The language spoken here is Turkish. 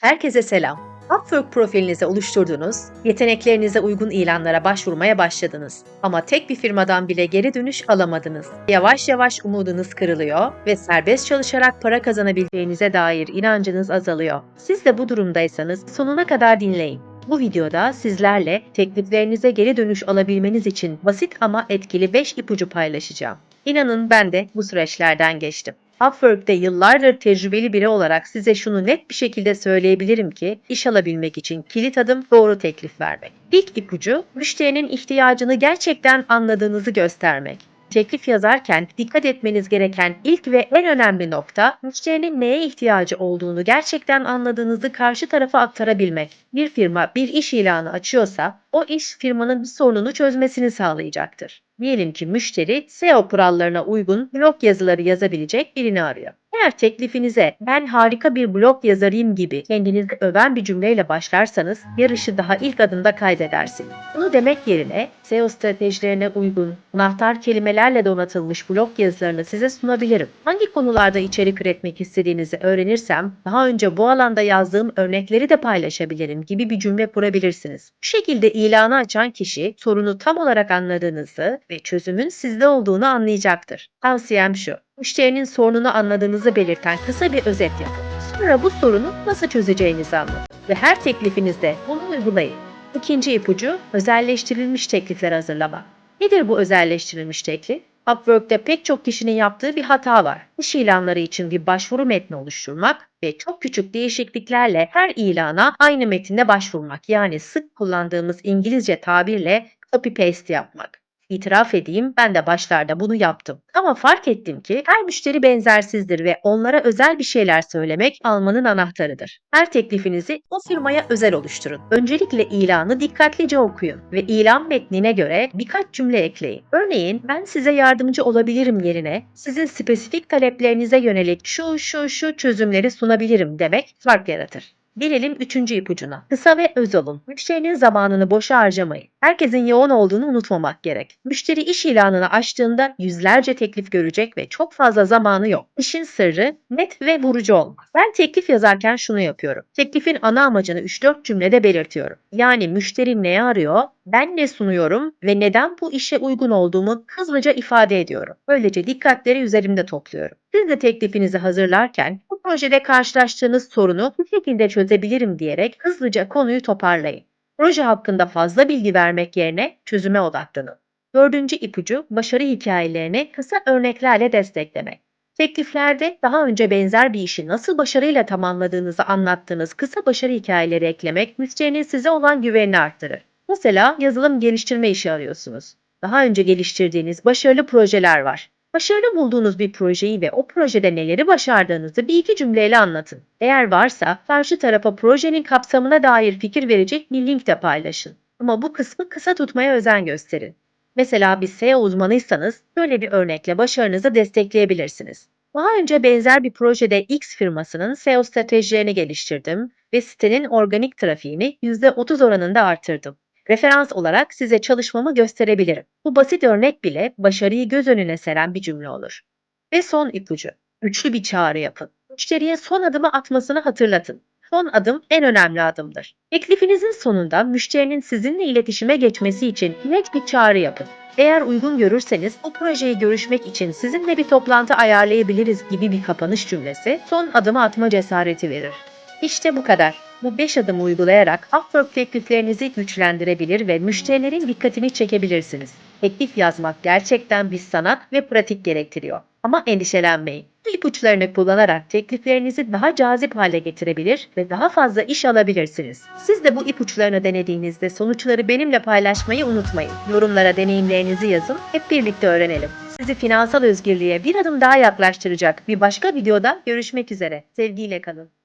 Herkese selam. Upwork profilinizi oluşturdunuz, yeteneklerinize uygun ilanlara başvurmaya başladınız. Ama tek bir firmadan bile geri dönüş alamadınız. Yavaş yavaş umudunuz kırılıyor ve serbest çalışarak para kazanabileceğinize dair inancınız azalıyor. Siz de bu durumdaysanız sonuna kadar dinleyin. Bu videoda sizlerle tekliflerinize geri dönüş alabilmeniz için basit ama etkili 5 ipucu paylaşacağım. İnanın ben de bu süreçlerden geçtim. Upwork'te yıllardır tecrübeli biri olarak size şunu net bir şekilde söyleyebilirim ki iş alabilmek için kilit adım doğru teklif vermek. İlk ipucu müşterinin ihtiyacını gerçekten anladığınızı göstermek. Teklif yazarken dikkat etmeniz gereken ilk ve en önemli nokta müşterinin neye ihtiyacı olduğunu gerçekten anladığınızı karşı tarafa aktarabilmek. Bir firma bir iş ilanı açıyorsa o iş firmanın bir sorununu çözmesini sağlayacaktır. Diyelim ki müşteri SEO kurallarına uygun blog yazıları yazabilecek birini arıyor. Eğer teklifinize ben harika bir blog yazarıyım gibi kendinizi öven bir cümleyle başlarsanız yarışı daha ilk adımda kaybedersiniz. Bunu demek yerine SEO stratejilerine uygun, anahtar kelimelerle donatılmış blog yazılarını size sunabilirim. Hangi konularda içerik üretmek istediğinizi öğrenirsem daha önce bu alanda yazdığım örnekleri de paylaşabilirim gibi bir cümle kurabilirsiniz. Bu şekilde ilanı açan kişi sorunu tam olarak anladığınızı ve çözümün sizde olduğunu anlayacaktır. Tavsiyem şu. Müşterinin sorununu anladığınızı belirten kısa bir özet yapın. Sonra bu sorunu nasıl çözeceğinizi anlatın ve her teklifinizde bunu uygulayın. İkinci ipucu özelleştirilmiş teklifler hazırlamak. Nedir bu özelleştirilmiş teklif? Upwork'te pek çok kişinin yaptığı bir hata var. İş ilanları için bir başvuru metni oluşturmak ve çok küçük değişikliklerle her ilana aynı metinde başvurmak. Yani sık kullandığımız İngilizce tabirle copy paste yapmak. İtiraf edeyim ben de başlarda bunu yaptım. Ama fark ettim ki her müşteri benzersizdir ve onlara özel bir şeyler söylemek almanın anahtarıdır. Her teklifinizi o firmaya özel oluşturun. Öncelikle ilanı dikkatlice okuyun ve ilan metnine göre birkaç cümle ekleyin. Örneğin ben size yardımcı olabilirim yerine sizin spesifik taleplerinize yönelik şu şu şu çözümleri sunabilirim demek fark yaratır. Gelelim üçüncü ipucuna. Kısa ve öz olun. Müşterinin zamanını boşa harcamayın. Herkesin yoğun olduğunu unutmamak gerek. Müşteri iş ilanını açtığında yüzlerce teklif görecek ve çok fazla zamanı yok. İşin sırrı net ve vurucu olmak. Ben teklif yazarken şunu yapıyorum. Teklifin ana amacını 3-4 cümlede belirtiyorum. Yani müşteri ne arıyor, ben ne sunuyorum ve neden bu işe uygun olduğumu hızlıca ifade ediyorum. Böylece dikkatleri üzerimde topluyorum. Siz de teklifinizi hazırlarken projede karşılaştığınız sorunu bu şekilde çözebilirim diyerek hızlıca konuyu toparlayın. Proje hakkında fazla bilgi vermek yerine çözüme odaklanın. Dördüncü ipucu başarı hikayelerini kısa örneklerle desteklemek. Tekliflerde daha önce benzer bir işi nasıl başarıyla tamamladığınızı anlattığınız kısa başarı hikayeleri eklemek müşterinin size olan güvenini arttırır. Mesela yazılım geliştirme işi arıyorsunuz. Daha önce geliştirdiğiniz başarılı projeler var. Başarılı bulduğunuz bir projeyi ve o projede neleri başardığınızı bir iki cümleyle anlatın. Eğer varsa karşı tarafa projenin kapsamına dair fikir verecek bir link de paylaşın. Ama bu kısmı kısa tutmaya özen gösterin. Mesela bir SEO uzmanıysanız böyle bir örnekle başarınızı destekleyebilirsiniz. Daha önce benzer bir projede X firmasının SEO stratejilerini geliştirdim ve sitenin organik trafiğini %30 oranında artırdım. Referans olarak size çalışmamı gösterebilirim. Bu basit örnek bile başarıyı göz önüne seren bir cümle olur. Ve son ipucu. Üçlü bir çağrı yapın. Müşteriye son adımı atmasını hatırlatın. Son adım en önemli adımdır. Teklifinizin sonunda müşterinin sizinle iletişime geçmesi için net bir çağrı yapın. Eğer uygun görürseniz o projeyi görüşmek için sizinle bir toplantı ayarlayabiliriz gibi bir kapanış cümlesi son adımı atma cesareti verir. İşte bu kadar. Bu 5 adımı uygulayarak Upwork tekliflerinizi güçlendirebilir ve müşterilerin dikkatini çekebilirsiniz. Teklif yazmak gerçekten bir sanat ve pratik gerektiriyor. Ama endişelenmeyin. İpuçlarını kullanarak tekliflerinizi daha cazip hale getirebilir ve daha fazla iş alabilirsiniz. Siz de bu ipuçlarını denediğinizde sonuçları benimle paylaşmayı unutmayın. Yorumlara deneyimlerinizi yazın, hep birlikte öğrenelim. Sizi finansal özgürlüğe bir adım daha yaklaştıracak bir başka videoda görüşmek üzere. Sevgiyle kalın.